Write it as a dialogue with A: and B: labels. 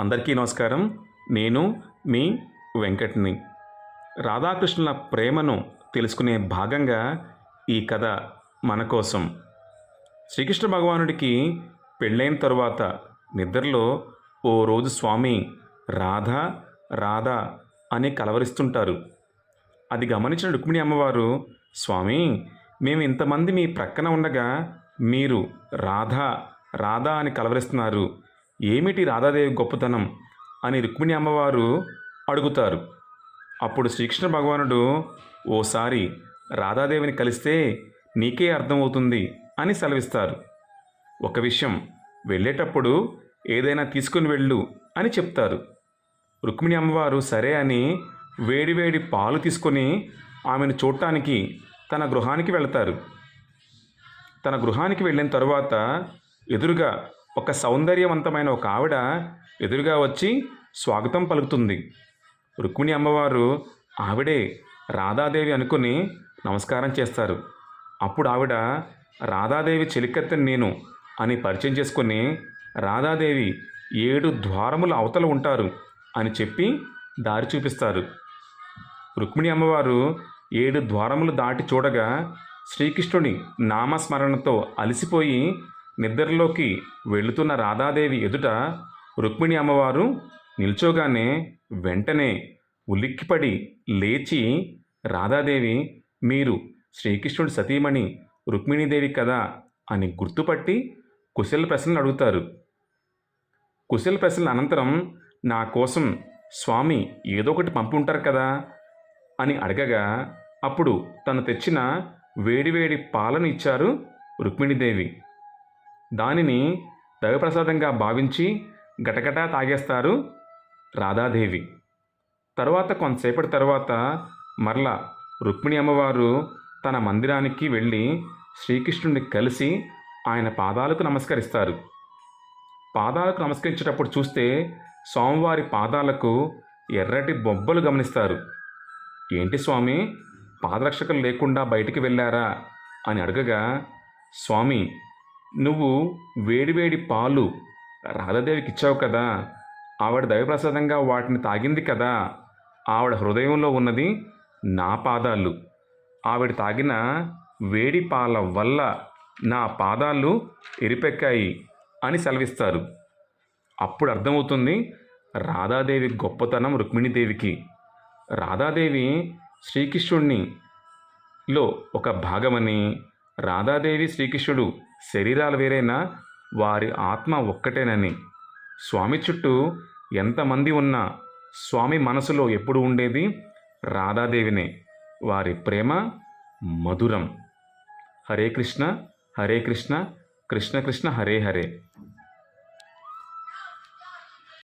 A: అందరికీ నమస్కారం. నేను మీ వెంకట్ని. రాధాకృష్ణుల ప్రేమను తెలుసుకునే భాగంగా ఈ కథ మన కోసం. శ్రీకృష్ణ భగవానుడికి పెళ్ళైన తరువాత నిద్రలో ఓ రోజు స్వామి రాధా రాధా అని కలవరిస్తుంటారు. అది గమనించిన రుక్మిణి అమ్మవారు స్వామి మేము ఇంతమంది మీ ప్రక్కన ఉండగా మీరు రాధా రాధా అని కలవరిస్తున్నారు. ఏమిటి రాధాదేవి గొప్పతనం? అని రుక్మిణి అమ్మవారు అడుగుతారు. అప్పుడు శ్రీకృష్ణ భగవానుడు ఓసారి రాధాదేవిని కలిస్తే నీకే అర్థమవుతుంది అని సెలవిస్తారు. ఒక విషయం వెళ్ళేటప్పుడు ఏదైనా తీసుకుని వెళ్ళు అని చెప్తారు. రుక్మిణి అమ్మవారు సరే అని వేడివేడి పాలు తీసుకొని ఆమెను చూడటానికి తన గృహానికి వెళతారు. తన గృహానికి వెళ్ళిన తరువాత ఎదురుగా ఒక సౌందర్యవంతమైన ఒక ఆవిడ ఎదురుగా వచ్చి స్వాగతం పలుకుతుంది. రుక్మిణి అమ్మవారు ఆవిడే రాధాదేవి అనుకుని నమస్కారం చేస్తారు. అప్పుడు ఆవిడ రాధాదేవి చెలికత్తెని నేను అని పరిచయం చేసుకొని రాధాదేవి ఏడు ద్వారముల అవతల ఉంటారు అని చెప్పి దారి చూపిస్తారు. రుక్మిణి అమ్మవారు ఏడు ద్వారములు దాటి చూడగా శ్రీకృష్ణుని నామస్మరణతో అలసిపోయి నిద్రలోకి వెళుతున్న రాధాదేవి ఎదుట రుక్మిణి అమ్మవారు నిల్చోగానే వెంటనే ఉలిక్కిపడి లేచి రాధాదేవి మీరు శ్రీకృష్ణుడి సతీమణి రుక్మిణీదేవి కదా? అని గుర్తుపట్టి కుశల ప్రశ్నలు అడుగుతారు. కుశల ప్రశ్నల అనంతరం నా కోసం స్వామి ఏదో ఒకటి పంపుంటారు కదా? అని అడగగా అప్పుడు తను తెచ్చిన వేడివేడి పాలను ఇచ్చారు రుక్మిణీదేవి. దానిని దైవప్రసాదంగా భావించి గటగటా తాగేస్తారు రాధాదేవి. తర్వాత కొంతసేపటి తర్వాత మరలా రుక్మిణి అమ్మవారు తన మందిరానికి వెళ్ళి శ్రీకృష్ణుడిని కలిసి ఆయన పాదాలకు నమస్కరిస్తారు. పాదాలకు నమస్కరించేటప్పుడు చూస్తే స్వామివారి పాదాలకు ఎర్రటి బొబ్బలు గమనిస్తారు. ఏంటి స్వామి? పాదరక్షకులు లేకుండా బయటికి వెళ్ళారా? అని అడగగా స్వామి నువ్వు వేడివేడి పాలు రాధాదేవికి ఇచ్చావు కదా. ఆవిడ దైవప్రసాదంగా వాటిని తాగింది కదా. ఆవిడ హృదయంలో ఉన్నది నా పాదాలు. ఆవిడ తాగిన వేడి పాల వల్ల నా పాదాలు ఎరిపెక్కాయి అని సెలవిస్తారు. అప్పుడు అర్థమవుతుంది రాధాదేవి గొప్పతనం రుక్మిణీదేవికి. రాధాదేవి శ్రీకృష్ణుడిని లో ఒక భాగమని రాధాదేవి శ్రీకృష్ణుడు శరీరాలు వేరైనా వారి ఆత్మ ఒక్కటేనని. స్వామి చుట్టూ ఎంతమంది ఉన్నా స్వామి మనసులో ఎప్పుడు ఉండేది? రాధాదేవినే. వారి ప్రేమ మధురం. హరే కృష్ణ హరే కృష్ణ కృష్ణ కృష్ణ హరే హరే.